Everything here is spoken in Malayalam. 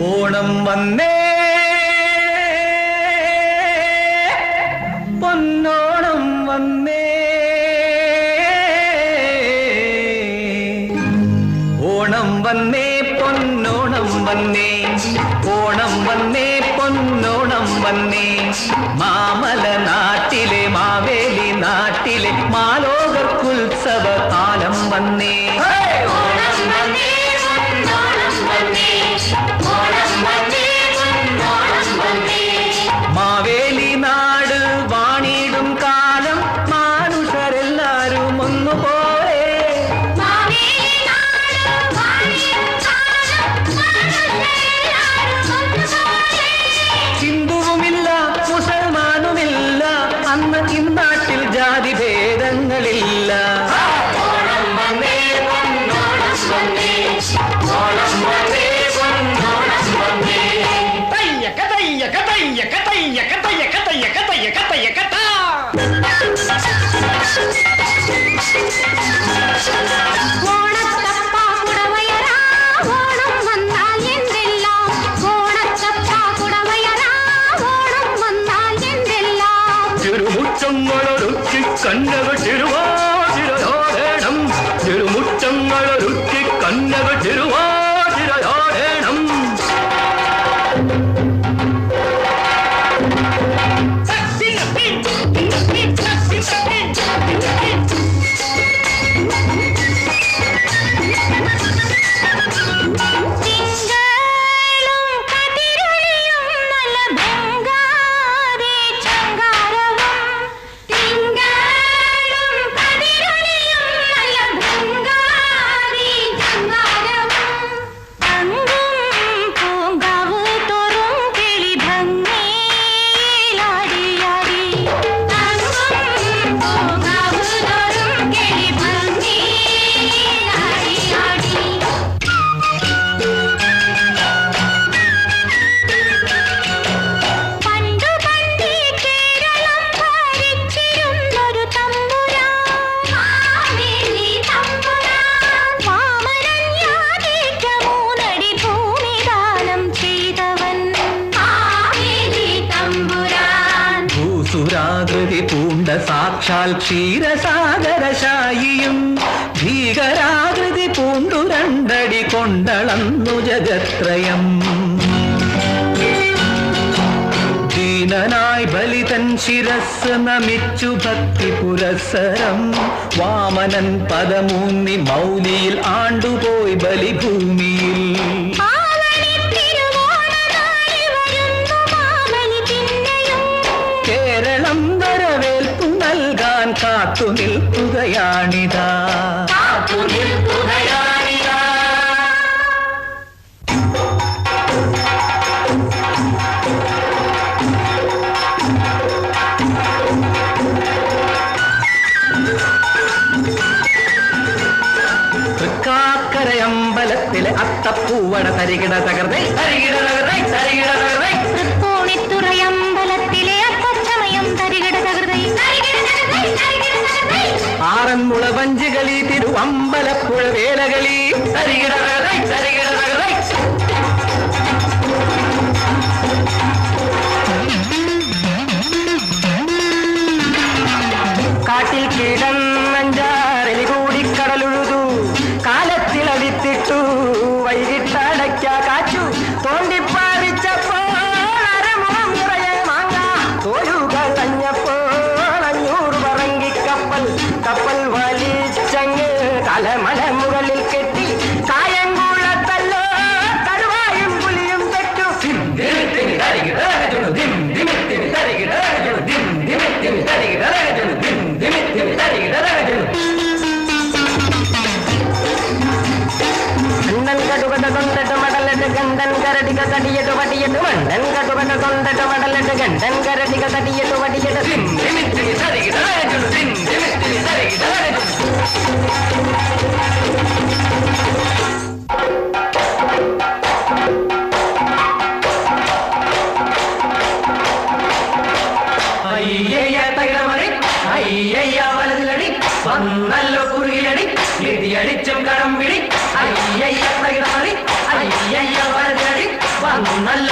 ഓണം വന്നേ. പൊന്നോണം വന്നേ. ഓണം വന്നേ പൊന്നോണം വന്നേ. ഓണം വന്നേ പൊന്നോണം വന്നേ. മാമല നാട്ടിലെ മാവേലി നാട്ടിലെ മാലോകർക്കുത്സവ ഇന്നാട്ടിൽ ജാതി ഭേദങ്ങളില്ല கண்ணவர் திருவா ഭൂസുരാകൃതി പൂണ്ട സാക്ഷാൽ ക്ഷീരസാഗരശായിയും ഭീകരാകൃതി പൂണ്ടു രണ്ടടി കൊണ്ടളന്നു ജഗത്രയം. ദീനനായി ബലിതൻ ശിരസ് നമിച്ചു ഭക്തി പുരസരം. വാമനൻ പദമൂന്നി മൗലിയിൽ ആണ്ടുപോയി ബലിഭൂമിയിൽ കാത്തു നിൽക്കുകയാണിതാ അത്തപ്പൂവട തരികിട തകർന്നേ. തരികിട തകർന്നേ തരികിട തകർന്നേ. மாறன் முளவஞ்சுகளி திருவம்பலப்புழ வேலகளி. சரிகிற சரிகிற कपल वाली चंगे काले मले मुगलिल के గంధన్ గరటిక తడియటు వటియటు వండన్ కటువట కొందట వడలట గంధన్ గరటిక తడియటు వటియట ஐயையா தகிடமடி ஐயையா வலதிலடி பன்னல்ல குறுகிலடி நிதி அடிச்சம் கடம் பிடி ஐயையா தகிடமடி ஐயவர்கள் வந்து நல்ல